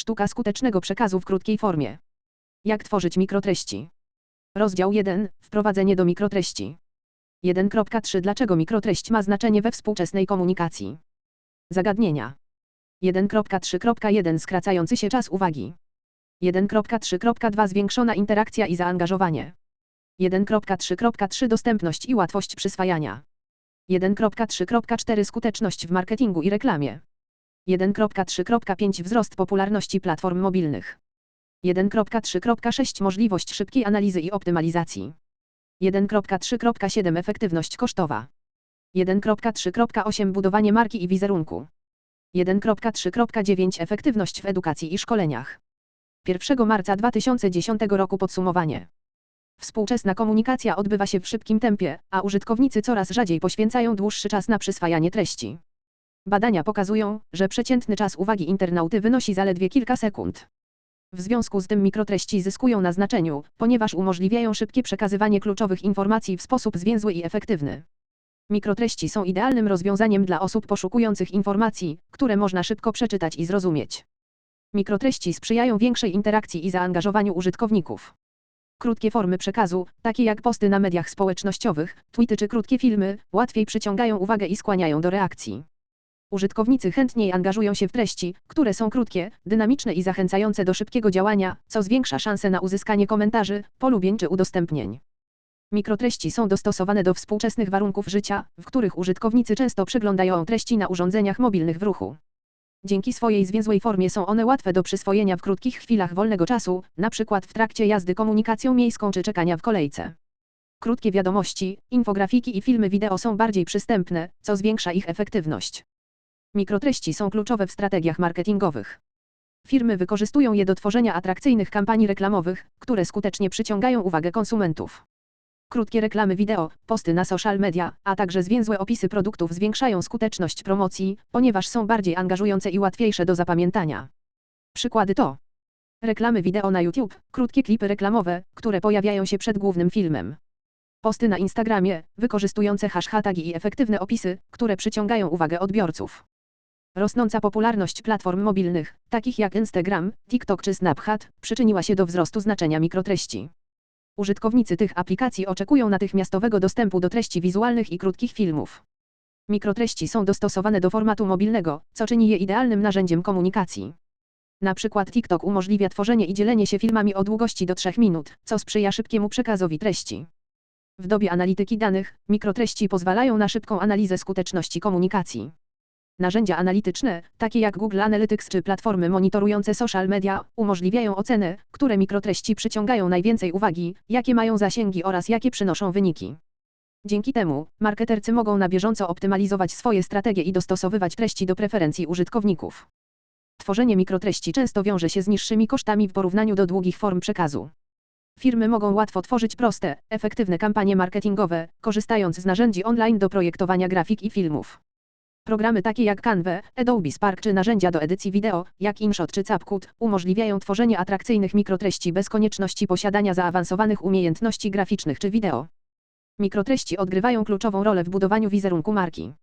Sztuka skutecznego przekazu w krótkiej formie. Jak tworzyć mikrotreści? Rozdział 1. Wprowadzenie do mikrotreści. 1.3 Dlaczego mikrotreść ma znaczenie we współczesnej komunikacji? Zagadnienia. 1.3.1 Skracający się czas uwagi. 1.3.2 Zwiększona interakcja i zaangażowanie. 1.3.3 Dostępność i łatwość przyswajania. 1.3.4 Skuteczność w marketingu i reklamie. 1.3.5 Wzrost popularności platform mobilnych. 1.3.6 Możliwość szybkiej analizy i optymalizacji. 1.3.7 Efektywność kosztowa. 1.3.8 Budowanie marki i wizerunku. 1.3.9 Efektywność w edukacji i szkoleniach. 1 marca 2010 roku podsumowanie. Współczesna komunikacja odbywa się w szybkim tempie, a użytkownicy coraz rzadziej poświęcają dłuższy czas na przyswajanie treści. Badania pokazują, że przeciętny czas uwagi internauty wynosi zaledwie kilka sekund. W związku z tym mikrotreści zyskują na znaczeniu, ponieważ umożliwiają szybkie przekazywanie kluczowych informacji w sposób zwięzły i efektywny. Mikrotreści są idealnym rozwiązaniem dla osób poszukujących informacji, które można szybko przeczytać i zrozumieć. Mikrotreści sprzyjają większej interakcji i zaangażowaniu użytkowników. Krótkie formy przekazu, takie jak posty na mediach społecznościowych, tweety czy krótkie filmy, łatwiej przyciągają uwagę i skłaniają do reakcji. Użytkownicy chętniej angażują się w treści, które są krótkie, dynamiczne i zachęcające do szybkiego działania, co zwiększa szanse na uzyskanie komentarzy, polubień czy udostępnień. Mikrotreści są dostosowane do współczesnych warunków życia, w których użytkownicy często przeglądają treści na urządzeniach mobilnych w ruchu. Dzięki swojej zwięzłej formie są one łatwe do przyswojenia w krótkich chwilach wolnego czasu, np. w trakcie jazdy komunikacją miejską czy czekania w kolejce. Krótkie wiadomości, infografiki i filmy wideo są bardziej przystępne, co zwiększa ich efektywność. Mikrotreści są kluczowe w strategiach marketingowych. Firmy wykorzystują je do tworzenia atrakcyjnych kampanii reklamowych, które skutecznie przyciągają uwagę konsumentów. Krótkie reklamy wideo, posty na social media, a także zwięzłe opisy produktów zwiększają skuteczność promocji, ponieważ są bardziej angażujące i łatwiejsze do zapamiętania. Przykłady to reklamy wideo na YouTube, krótkie klipy reklamowe, które pojawiają się przed głównym filmem. Posty na Instagramie, wykorzystujące hashtagi i efektywne opisy, które przyciągają uwagę odbiorców. Rosnąca popularność platform mobilnych, takich jak Instagram, TikTok czy Snapchat, przyczyniła się do wzrostu znaczenia mikrotreści. Użytkownicy tych aplikacji oczekują natychmiastowego dostępu do treści wizualnych i krótkich filmów. Mikrotreści są dostosowane do formatu mobilnego, co czyni je idealnym narzędziem komunikacji. Na przykład TikTok umożliwia tworzenie i dzielenie się filmami o długości do 3 minut, co sprzyja szybkiemu przekazowi treści. W dobie analityki danych, mikrotreści pozwalają na szybką analizę skuteczności komunikacji. Narzędzia analityczne, takie jak Google Analytics czy platformy monitorujące social media, umożliwiają ocenę, które mikrotreści przyciągają najwięcej uwagi, jakie mają zasięgi oraz jakie przynoszą wyniki. Dzięki temu, marketercy mogą na bieżąco optymalizować swoje strategie i dostosowywać treści do preferencji użytkowników. Tworzenie mikrotreści często wiąże się z niższymi kosztami w porównaniu do długich form przekazu. Firmy mogą łatwo tworzyć proste, efektywne kampanie marketingowe, korzystając z narzędzi online do projektowania grafik i filmów. Programy takie jak Canva, Adobe Spark czy narzędzia do edycji wideo, jak InShot czy CapCut, umożliwiają tworzenie atrakcyjnych mikrotreści bez konieczności posiadania zaawansowanych umiejętności graficznych czy wideo. Mikrotreści odgrywają kluczową rolę w budowaniu wizerunku marki.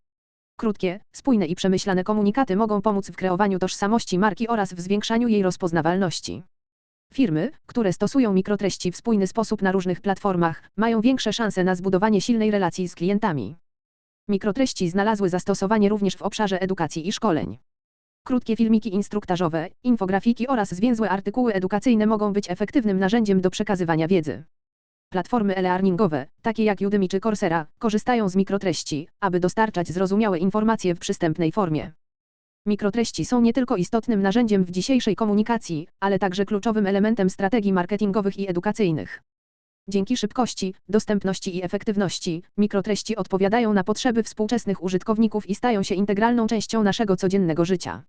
Krótkie, spójne i przemyślane komunikaty mogą pomóc w kreowaniu tożsamości marki oraz w zwiększaniu jej rozpoznawalności. Firmy, które stosują mikrotreści w spójny sposób na różnych platformach, mają większe szanse na zbudowanie silnej relacji z klientami. Mikrotreści znalazły zastosowanie również w obszarze edukacji i szkoleń. Krótkie filmiki instruktażowe, infografiki oraz zwięzłe artykuły edukacyjne mogą być efektywnym narzędziem do przekazywania wiedzy. Platformy e-learningowe, takie jak Udemy czy Coursera, korzystają z mikrotreści, aby dostarczać zrozumiałe informacje w przystępnej formie. Mikrotreści są nie tylko istotnym narzędziem w dzisiejszej komunikacji, ale także kluczowym elementem strategii marketingowych i edukacyjnych. Dzięki szybkości, dostępności i efektywności, mikrotreści odpowiadają na potrzeby współczesnych użytkowników i stają się integralną częścią naszego codziennego życia.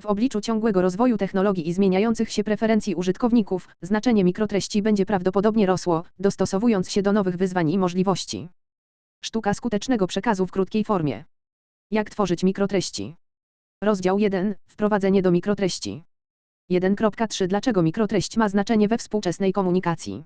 W obliczu ciągłego rozwoju technologii i zmieniających się preferencji użytkowników, znaczenie mikrotreści będzie prawdopodobnie rosło, dostosowując się do nowych wyzwań i możliwości. Sztuka skutecznego przekazu w krótkiej formie. Jak tworzyć mikrotreści? Rozdział 1. Wprowadzenie do mikrotreści. 1.3 Dlaczego mikrotreść ma znaczenie we współczesnej komunikacji?